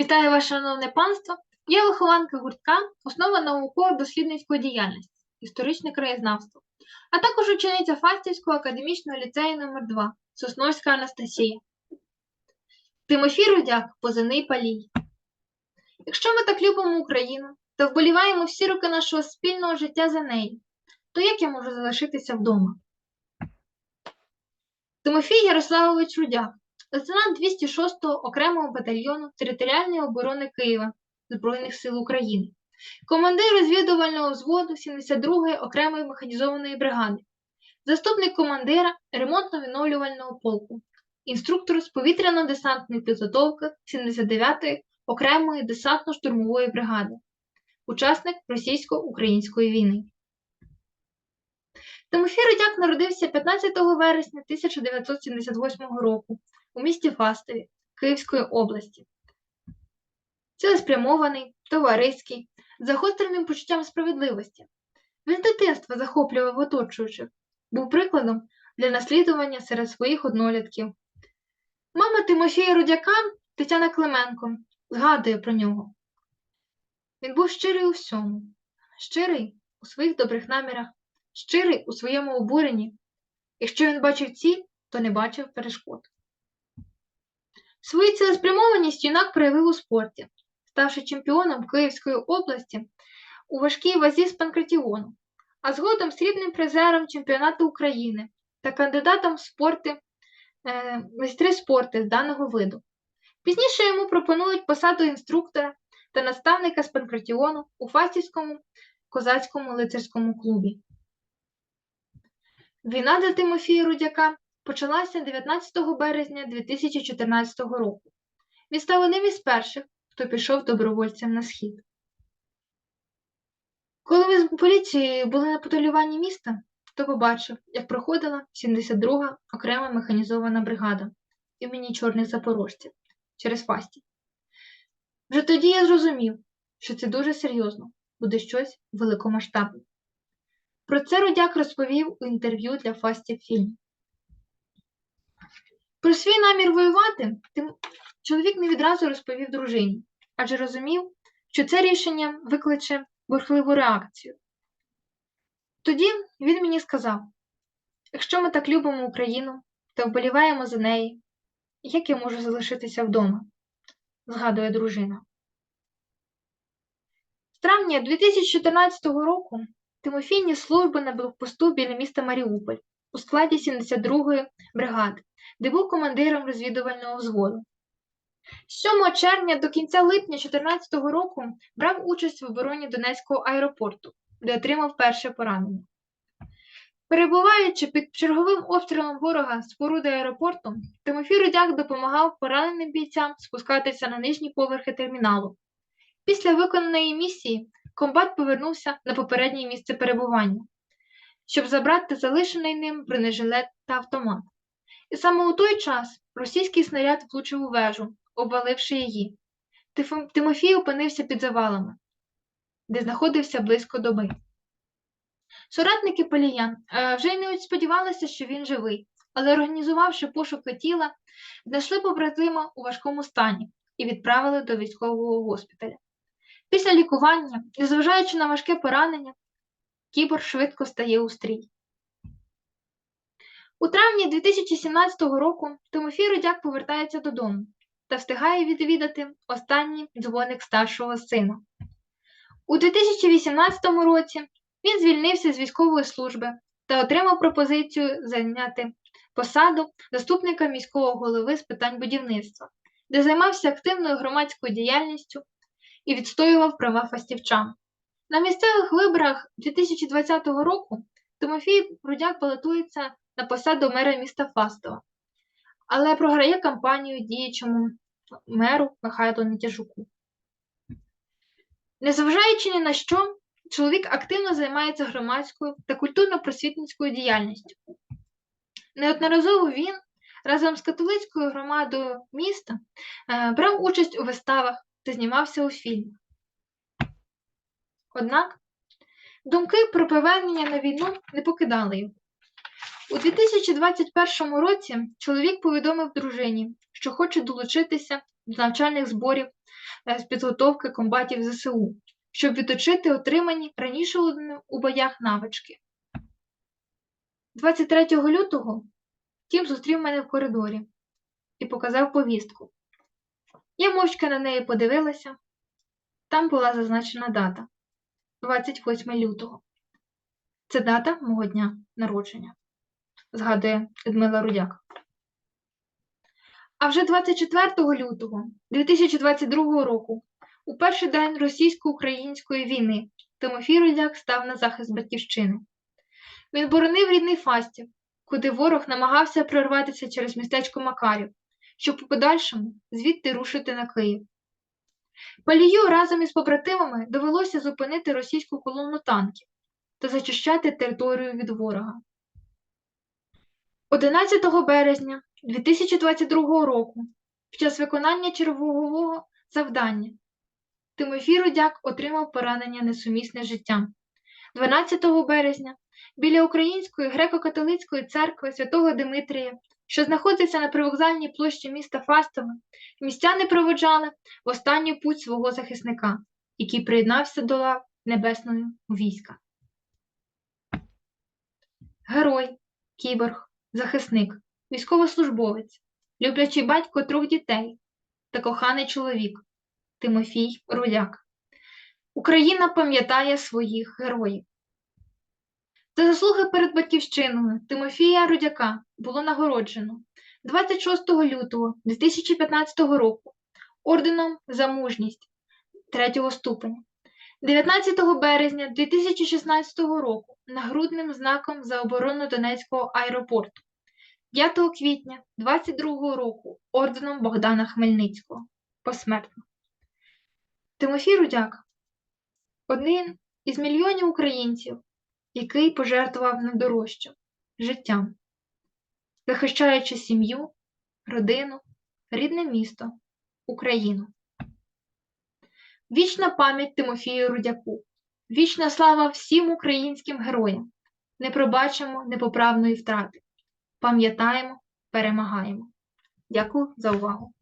Вітаю вас, шановне панство! Я вихованка гуртка, основа науково-дослідницької діяльності, історичне краєзнавство, а також учениця Фастівського академічного ліцею номер 2 Сосновська Анастасія. Тимофій Рудяк, позивний палій. Якщо ми так любимо Україну та вболіваємо всі роки нашого спільного життя за неї, то як я можу залишитися вдома? Тимофій Ярославович Рудяк, лейтенант 206-го окремого батальйону територіальної оборони Києва Збройних сил України, командир розвідувального взводу 72-ї окремої механізованої бригади, заступник командира ремонтно-відновлювального полку, інструктор з повітряно-десантної підготовки 79-ї окремої десантно-штурмової бригади, учасник російсько-української війни. Тимофій Рудяк народився 15 вересня 1978 року у місті Фастові Київської області. Цілеспрямований, товариський, загостреним почуттям справедливості. Він з дитинства захоплював оточуючих, був прикладом для наслідування серед своїх однолітків. Мама Тимофія Рудяка Тетяна Клименко згадує про нього. Він був щирий у всьому, щирий у своїх добрих намірах, щирий у своєму обуренні. Якщо він бачив ціль, то не бачив перешкод. Свою цілеспрямованість юнак проявив у спорті, ставши чемпіоном Київської області у важкій вазі з панкратіону, а згодом срібним призером чемпіонату України та кандидатом в спорти, е, майстри спорти з даного виду. Пізніше йому пропонують посаду інструктора та наставника з панкратіону у Фастівському козацькому лицарському клубі. Війна для Тимофія Рудяка почалася 19 березня 2014 року. Він став одним із перших, хто пішов добровольцем на схід. Коли ми з поліцією були на патрулюванні міста, то побачив, як проходила 72-га окрема механізована бригада імені Чорних Запорожців через Фасті. Вже тоді я зрозумів, що це дуже серйозно, буде щось великомасштабне. Про це Рудяк розповів у інтерв'ю для Фастів Фільм. Про свій намір воювати тим чоловік не відразу розповів дружині, адже розумів, що це рішення викличе бурхливу реакцію. Тоді він мені сказав: якщо ми так любимо Україну та вболіваємо за неї, як я можу залишитися вдома? згадує дружина. З травня 2014 року Тимофій ніс службу на блокпосту біля міста Маріуполь у складі 72-ї бригади, де був командиром розвідувального взводу. З 7 червня до кінця липня 2014 року брав участь в обороні Донецького аеропорту, де отримав перше поранення. Перебуваючи під черговим обстрілом ворога споруди аеропорту, Тимофій Рудяк допомагав пораненим бійцям спускатися на нижні поверхи терміналу. Після виконаної місії комбат повернувся на попереднє місце перебування, щоб забрати залишений ним бронежилет та автомат. І саме у той час російський снаряд влучив у вежу, обваливши її. Тимофій опинився під завалами, де знаходився близько доби. Соратники Поліян е, вже й не сподівалися, що він живий, але, організувавши пошуки тіла, знайшли побратима у важкому стані і відправили до військового госпіталя. Після лікування, незважаючи на важке поранення, кібор швидко стає у стрій. У травні 2017 року Тимофій Рудяк повертається додому та встигає відвідати останній дзвоник старшого сина. У 2018 році він звільнився з військової служби та отримав пропозицію зайняти посаду заступника міського голови з питань будівництва, де займався активною громадською діяльністю і відстоював права фастівчан. На місцевих виборах 2020 року Тимофій Рудяк балотується на посаду мера міста Фастова, але програє кампанію діючому меру Михайлу Нетяжуку. Незважаючи ні на що, чоловік активно займається громадською та культурно-просвітницькою діяльністю. Неодноразово він разом з католицькою громадою міста е, брав участь у виставах та знімався у фільмах. Однак думки про повернення на війну не покидали його. У 2021 році чоловік повідомив дружині, що хоче долучитися до навчальних зборів е, з підготовки комбатів ЗСУ, щоб відточити отримані раніше у- у боях навички. 23 лютого Тім зустрів мене в коридорі і показав повістку. Я мовчки на неї подивилася. Там була зазначена дата 28 лютого. Це дата мого дня народження, згадує Людмила Рудяк. А вже 24 лютого 2022 року, у перший день російсько-української війни, Тимофій Рудяк став на захист батьківщини. Він боронив рідний Фастів, куди ворог намагався прорватися через містечко Макарів, щоб у подальшому звідти рушити на Київ. Палію разом із побратимами довелося зупинити російську колону танків та зачищати територію від ворога. 11 березня 2022 року, під час виконання чергового завдання, Тимофій Рудяк отримав поранення несумісне з життям. 12 березня біля Української греко-католицької церкви святого Димитрія, що знаходиться на привокзальній площі міста Фастове, містяни проводжали в останню путь свого захисника, який приєднався до лав небесного війська. Герой, кіборг, захисник, військовослужбовець, люблячий батько трьох дітей та коханий чоловік Тимофій Руляк. Україна пам'ятає своїх героїв. За заслуги перед батьківщиною Тимофія Рудяка було нагороджено 26 лютого 2015 року орденом за мужність 3 ступеня, 19 березня 2016 року нагрудним знаком за оборону Донецького аеропорту, 5 квітня 2022 року орденом Богдана Хмельницького посмертно. Тимофій Рудяк один із мільйонів українців, який пожертвував найдорожчим життям, захищаючи сім'ю, родину, рідне місто, Україну. Вічна пам'ять Тимофію Рудяку, вічна слава всім українським героям. Не пробачимо непоправної втрати. Пам'ятаємо, перемагаємо. Дякую за увагу.